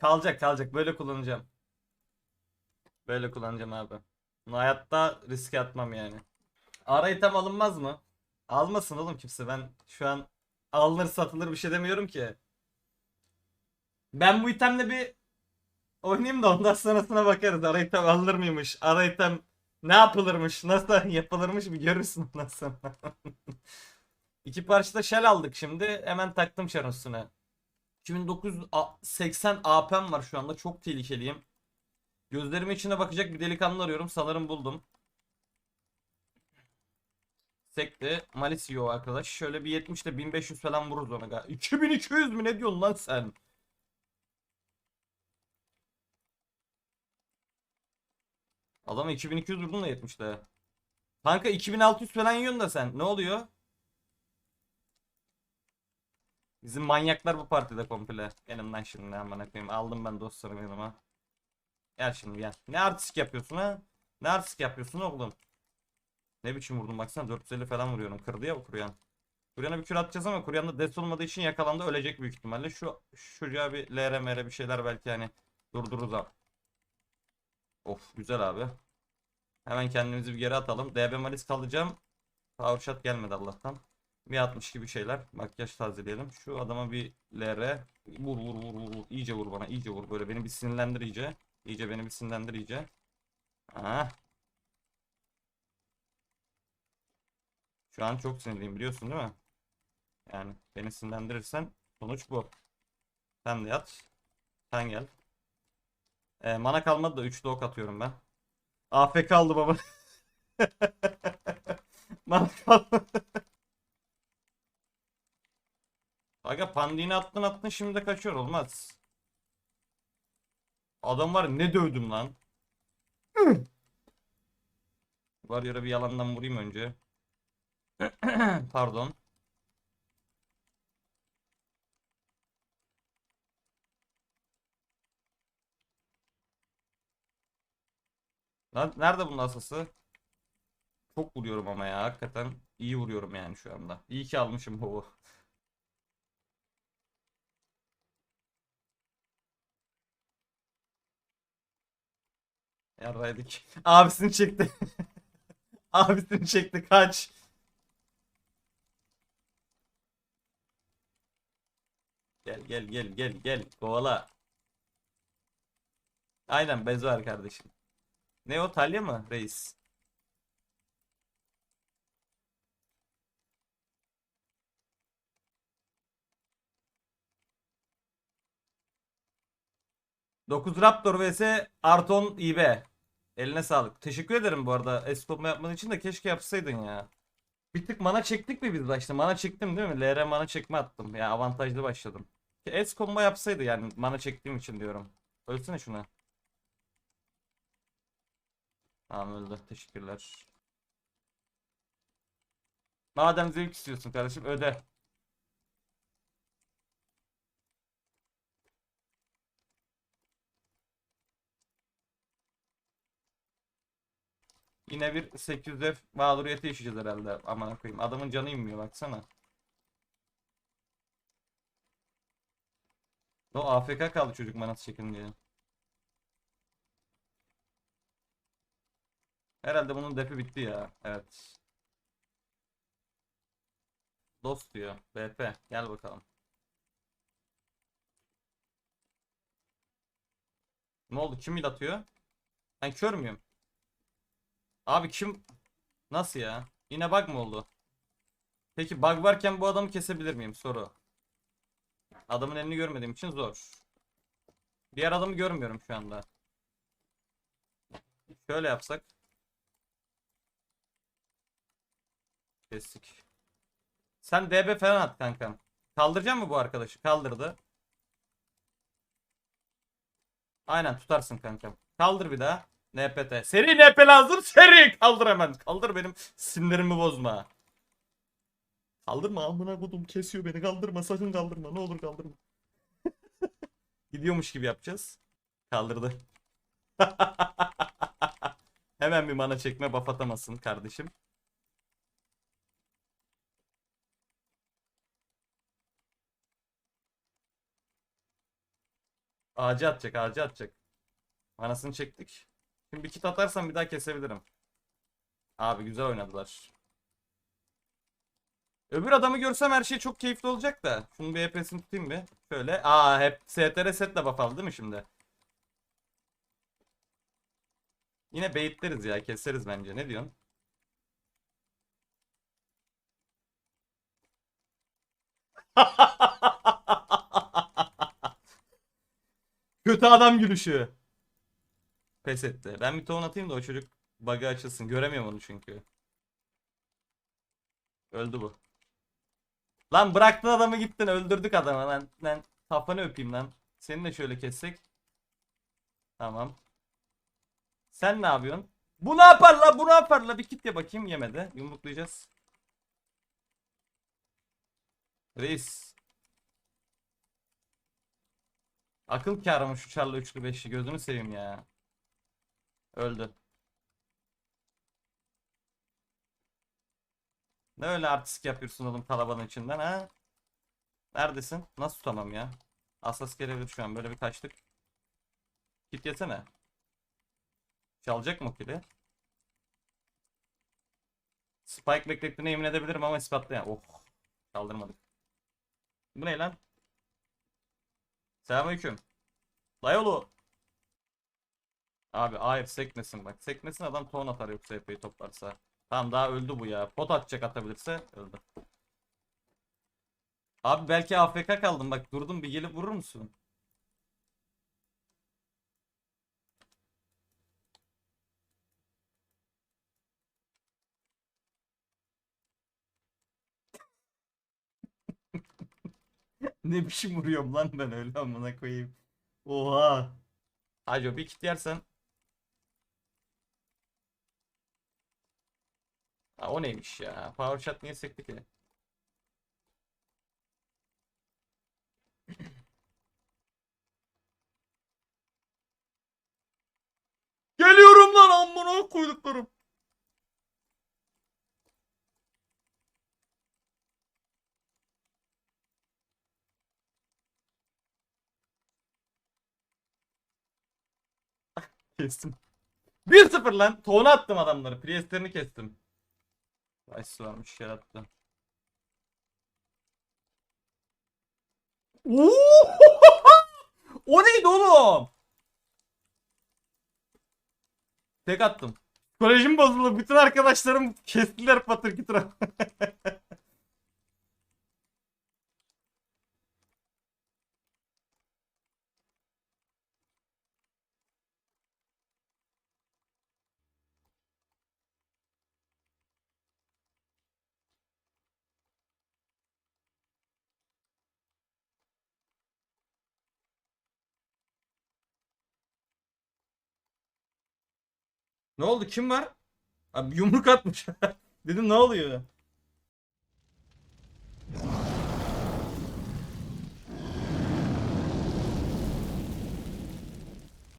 Kalacak kalacak. Böyle kullanacağım. Böyle kullanacağım abi. Bunu hayatta riske atmam yani. Ara item alınmaz mı? Almasın oğlum kimse. Ben şu an alınır satılır bir şey demiyorum ki. Ben bu itemle bir oynayayım da ondan sonrasına bakarız. Ara item alınır mıymış? Ara item ne yapılırmış? Nasıl yapılırmış bir görürsün ondan sonra. İki parçada shell aldık şimdi. Hemen taktım şarın üstüne. 2980 AP'm var şu anda. Çok tehlikeliyim. Gözlerimin içine bakacak bir delikanlı arıyorum. Sanırım buldum. Sekte Malisio arkadaş. Şöyle bir 70 ile 1500 falan vururuz ona. galiba. 2200 mü ne diyorsun lan sen? Adama 2200 vurdun da 70'te. Kanka 2600 falan yiyorsun da sen. Ne oluyor? Bizim manyaklar bu partide komple. Elimden şimdi amına koyayım. Aldım ben dostlarımı yanıma. Gel şimdi gel. Ne artistik yapıyorsun ha? Ne artistik yapıyorsun oğlum? Ne biçim vurdum baksana 450 falan vuruyorum. Kırdı ya bu kuryan. Kuryana bir kür atacağız ama kuryanda des olmadığı için yakalandı ölecek büyük ihtimalle. Şu, şu çocuğa bir LR MR bir şeyler belki hani durdururuz abi. Of güzel abi. Hemen kendimizi bir geri atalım. DB Malis kalacağım. Power shot gelmedi Allah'tan. Bir 60 gibi şeyler. Makyaj tazeleyelim. Şu adama bir LR. Vur vur vur vur. vur. İyice vur bana. iyice vur. Böyle beni bir sinirlendir iyice. İyice beni bir sinirlendir iyice. Ah. Şu an çok sinirliyim biliyorsun değil mi? Yani beni sinirlendirirsen sonuç bu. Sen de yat. Sen gel. Ee, mana kalmadı da 3 ok atıyorum ben. AFK kaldı baba. mana kalmadı. Aga pandini attın attın şimdi de kaçıyor olmaz. Adam var ne dövdüm lan. Var yere bir yalandan vurayım önce. Pardon. Lan nerede bunun asası? Çok vuruyorum ama ya hakikaten iyi vuruyorum yani şu anda. İyi ki almışım bu. Yarraydık. Abisini çekti. Abisini çekti kaç. Gel gel gel gel gel kovala. Aynen Bezuar kardeşim. Ne o Talya mı reis? Dokuz Raptor vs Arton İB. Eline sağlık. Teşekkür ederim bu arada Escop'ma yapman için de keşke yapsaydın ya. Bir tık mana çektik mi biz başta? Mana çektim değil mi? LR mana çekme attım. Ya avantajlı başladım. S-combo yapsaydı yani mana çektiğim için diyorum. Ölsene şuna. Tamam öldü. Teşekkürler. Madem zevk istiyorsun kardeşim öde. Yine bir 800 F mağduriyeti yaşayacağız herhalde. Aman koyayım. Adamın canı inmiyor baksana. O AFK kaldı çocuk manası çekin diye. Herhalde bunun defi bitti ya. Evet. Dost diyor. BP. Gel bakalım. Ne oldu? Kim il atıyor? Ben kör müyüm? Abi kim? Nasıl ya? Yine bug mı oldu? Peki bug varken bu adamı kesebilir miyim? Soru. Adamın elini görmediğim için zor. Diğer adamı görmüyorum şu anda. Şöyle yapsak. Kestik. Sen DB falan at kankam. Kaldıracak mı bu arkadaşı? Kaldırdı. Aynen tutarsın kankam. Kaldır bir daha. NPT. Seri NP lazım. Seri. Kaldır hemen. Kaldır benim sinirlerimi bozma. Kaldırma amına kodum kesiyor beni. Kaldırma sakın kaldırma. Ne olur kaldırma. Gidiyormuş gibi yapacağız. Kaldırdı. Hemen bir mana çekme buff atamasın kardeşim. Ağacı atacak ağacı atacak. Anasını çektik. Şimdi bir kit atarsam bir daha kesebilirim. Abi güzel oynadılar. Öbür adamı görsem her şey çok keyifli olacak da. Şunu bir EP'sini tutayım bir. Şöyle. Aa hep STR setle buff aldı değil mi şimdi? Yine baitleriz ya keseriz bence. Ne diyorsun? Kötü adam gülüşü. Pes etti. Ben bir ton atayım da o çocuk bug'ı açılsın. Göremiyorum onu çünkü. Öldü bu. Lan bıraktın adamı gittin öldürdük adamı lan. Lan kafanı öpeyim lan. Seni de şöyle kessek. Tamam. Sen ne yapıyorsun? Bu ne yapar la? Bu ne yapar la? Bir kitle bakayım yemedi. Yumruklayacağız. Reis. Akıl kârı mı şu çarlı üçlü beşli gözünü seveyim ya. Öldü. Ne öyle artistik yapıyorsun oğlum kalabalığın içinden ha? Neredesin? Nasıl tutamam ya? Asas gelebilir şu an böyle bir kaçtık. Git yesene. Çalacak mı kili? Spike beklettiğine yemin edebilirim ama ispatlayan. Oh. Kaldırmadık. Bu ne lan? Selamünaleyküm. Dayolu. Abi hayır sekmesin bak. Sekmesin adam ton atar yoksa epey toplarsa. Tamam daha öldü bu ya. Pot atacak atabilirse öldü. Abi belki AFK kaldım bak durdum bir gelip vurur musun? Ne biçim vuruyorum lan ben öyle amına koyayım. Oha. Hacı bir kit yersen. Ha, o neymiş ya? Power shot niye sekti ki? Geliyorum lan amına koyduklarım. Kestim. 1-0 lan. Toğunu attım adamları. Priestlerini kestim. Vice varmış yarattı. Oo! o neydi oğlum? Tek attım. Psikolojim bozuldu. Bütün arkadaşlarım kestiler patır kütür. Ne oldu? Kim var? Abi yumruk atmış. Dedim ne oluyor?